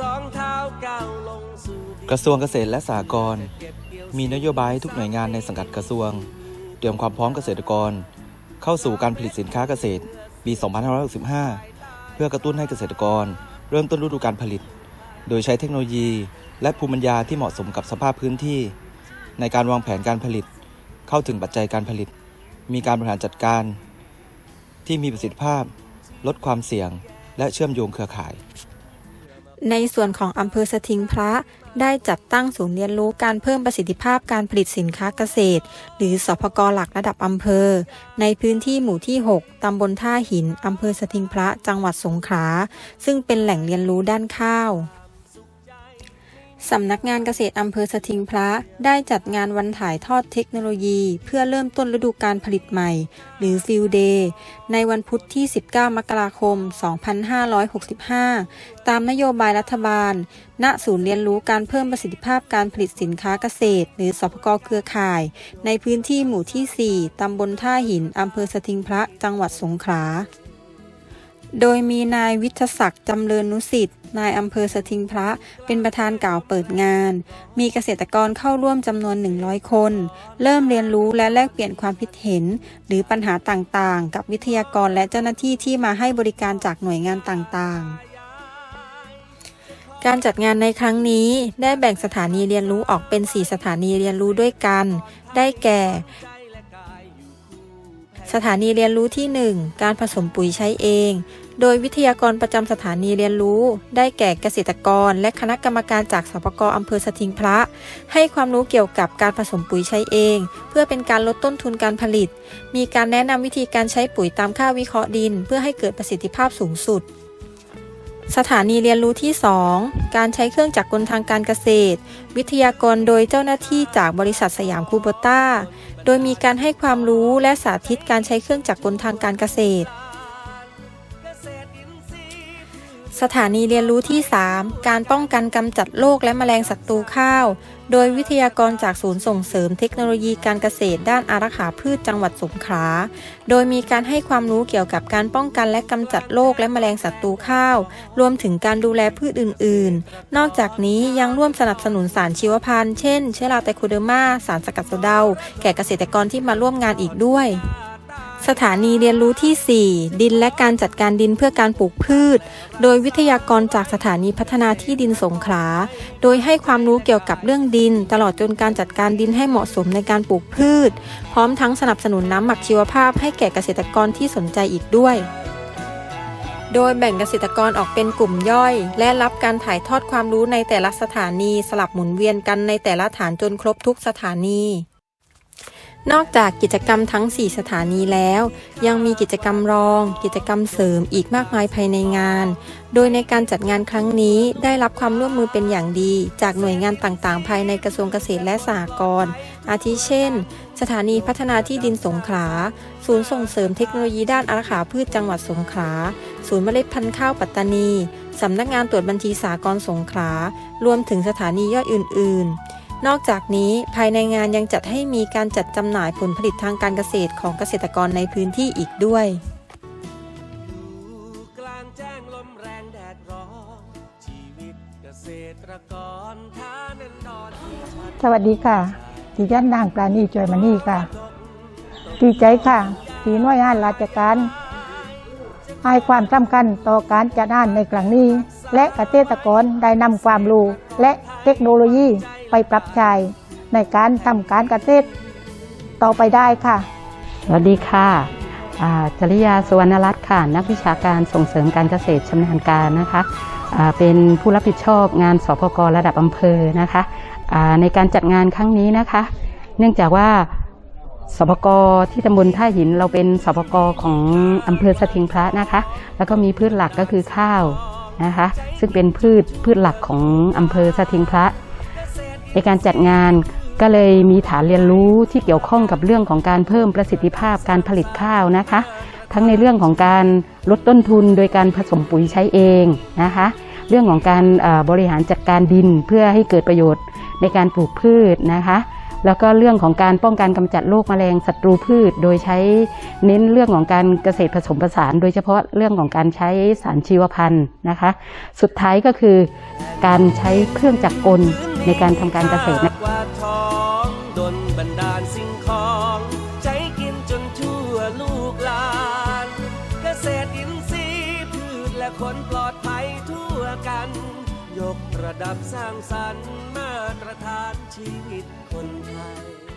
สองเท้าก้าวลงสู่ดินกระทรวงเกษตรและสหกรณ์มีนโยบายให้ทุกหน่วยงานในสังกัดกระทรวง เตรียมความพร้อมเกษตรกร เข้าสู่การผลิตสินค้าเกษตรปี 2565 เพื่อกระตุ้นให้เกษตรกร เริ่มต้นฤดูการผลิต โดยใช้เทคโนโลยี และภูมิปัญญาที่เหมาะสมกับสภาพพื้นที่ ในการวางแผนการผลิต เข้าถึงปัจจัยการผลิต มีการบริหารจัดการ ที่มีประสิทธิภาพ ลดความเสี่ยง และเชื่อมโยงเครือข่าย ในส่วนของอำเภอสถิงพระได้จัดตั้งศูนย์เรียนรู้การเพิ่มประสิทธิภาพการผลิตสินค้าเกษตร หรือสพกหลักระดับอำเภอ ในพื้นที่หมู่ที่ 6 ตำบลท่าหิน อำเภอสถิงพระ จังหวัดสงขลา ซึ่งเป็นแหล่งเรียนรู้ด้านข้าว สำนักงานเกษตรอำเภอสถิงพระได้จัดงานวันถ่ายทอดเทคโนโลยี เพื่อเริ่มต้นฤดูการผลิตใหม่ หรือฟิลเดย์ในวันพุธที่ 19 มกราคม 2565 ตามนโยบายรัฐบาล ณ ศูนย์เรียนรู้การเพิ่มประสิทธิภาพการผลิตสินค้าเกษตร หรือสพกเครือข่าย ในพื้นที่หมู่ที่ 4 ตำบลท่าหินอำเภอสถิงพระจังหวัดสงขลา โดยมีนายวิทศักดิ์จำเริญนุสิทธิ์ นายอำเภอสถิงพระ เป็นประธานกล่าวเปิดงาน มีเกษตรกรเข้าร่วมจำนวน 100 คน เริ่มเรียนรู้และแลกเปลี่ยนความคิดเห็น หรือปัญหาต่างๆ กับวิทยากรและเจ้าหน้าที่ที่มาให้บริการจากหน่วยงานต่างๆการจัดงานในครั้งนี้ได้แบ่งสถานีเรียนรู้ออกเป็น 4 สถานีเรียนรู้ด้วยกัน ได้แก่ สถานีเรียนรู้ที่ 1 การผสมปุ๋ยใช้เอง โดยวิทยากรประจำสถานีเรียนรู้ ได้แก่เกษตรกร และคณะกรรมการจากสปกอำเภอสถิงพระ ให้ความรู้เกี่ยวกับการผสมปุ๋ยใช้เอง เพื่อเป็นการลดต้นทุนการผลิต มีการแนะนำวิธีการใช้ปุ๋ยตามค่าวิเคราะห์ดิน เพื่อให้เกิดประสิทธิภาพสูงสุดสถานีเรียนรู้ที่ 2 การใช้เครื่องจักรกลทางการเกษตร วิทยากรโดยเจ้าหน้าที่จากบริษัทสยามคูโบต้า โดยมีการให้ความรู้และสาธิตการใช้เครื่องจักรกลทางการเกษตร สถานีเรียนรู้ที่ 3 การป้องกันกำจัดโรคและแมลงศัตรูข้าว โดยวิทยากรจากศูนย์ส่งเสริมเทคโนโลยีการเกษตรด้านอารักขาพืชจังหวัดสงขลา โดยมีการให้ความรู้เกี่ยวกับการป้องกันและกำจัดโรคและแมลงศัตรูข้าว รวมถึงการดูแลพืชอื่น ๆ นอกจากนี้ยังร่วมสนับสนุนสารชีวพันธุ์ เช่น เชื้อราไตโคเดอร์มา สารสกัดโซเดา แก่เกษตรกรที่มาร่วมงานอีกด้วย สถานีเรียนรู้ที่ 4 ดินและการจัดการดินเพื่อการปลูกพืช โดยวิทยากรจากสถานีพัฒนาที่ดินสงขลา โดยให้ความรู้เกี่ยวกับเรื่องดิน ตลอดจนการจัดการดินให้เหมาะสมในการปลูกพืช พร้อมทั้งสนับสนุนน้ำหมักชีวภาพให้แก่เกษตรกรที่สนใจอีกด้วย โดยแบ่งเกษตรกรออกเป็นกลุ่มย่อย และรับการถ่ายทอดความรู้ในแต่ละสถานีสลับหมุนเวียนกันในแต่ละฐานจนครบทุกสถานี นอกจากกิจกรรมทั้ง 4 สถานีแล้ว ยังมีกิจกรรมรอง กิจกรรมเสริมอีกมากมายภายในงาน โดยในการจัดงานครั้งนี้ได้รับความร่วมมือเป็นอย่างดี จากหน่วยงานต่างๆ ภายในกระทรวงเกษตรและสหกรณ์อาทิเช่น สถานีพัฒนาที่ดินสงขลา ศูนย์ส่งเสริมเทคโนโลยีด้านอารักขาพืชจังหวัดสงขลา ศูนย์เมล็ดพันธุ์ข้าวปัตตานีสำนักงานตรวจบัญชีสากรณ์สงขลารวมถึงสถานีย่อยอื่น ๆ นอกจากนี้ภายในงานยังจัดให้มีการจัดจำหน่ายผลผลิตทางการเกษตรของเกษตรกรในพื้นที่อีกด้วยกลางแจ้งลมแรงแดดร้อนชีวิตเกษตรกรท่านนอนที่ชัดสวัสดีค่ะดิฉันนางปราณีจอยมานี่ค่ะดีใจค่ะที่หน่วยงานราชการให้ความสำคัญต่อการจัดงานในครั้งนี้ และเกษตรกรได้นำความรู้และเทคโนโลยี ไปปรับใช้ในการทำการเกษตรต่อไปได้ค่ะ สวัสดีค่ะจริยาสุวรรณรัตน์ค่ะ นักวิชาการส่งเสริมการเกษตรชำนาญการนะคะเป็นผู้รับผิดชอบงานสพกระดับอำเภอนะคะในการจัดงานครั้งนี้นะคะ เนื่องจากว่าสปกที่ตำบลท่าหินเราเป็นสปกของอำเภอสถิงพระนะคะ แล้วก็มีพืชหลักก็คือข้าวนะคะ ซึ่งเป็นพืชพืชหลักของอำเภอสถิงพระ ในการจัดงานก็เลยมีฐานเรียนรู้ที่เกี่ยวข้องกับเรื่องของการเพิ่มประสิทธิภาพการผลิตข้าวนะคะ ทั้งในเรื่องของการลดต้นทุนโดยการผสมปุ๋ยใช้เองนะคะ เรื่องของการบริหารจัดการดินเพื่อให้เกิดประโยชน์ในการปลูกพืชนะคะ แล้วก็เรื่องของการป้องกันกำจัดโรคแมลงศัตรูพืช โดยใช้เน้นเรื่องของการเกษตรผสมผสาน โดยเฉพาะเรื่องของการใช้สารชีวพันธุ์นะคะ สุดท้ายก็คือการใช้เครื่องจักรกลในการทำการเกษตรเกษตรนะคนปลอดภัยทั่วกัน ยกระดับสร้างสรรค์มาตรฐานชีวิตคนไทย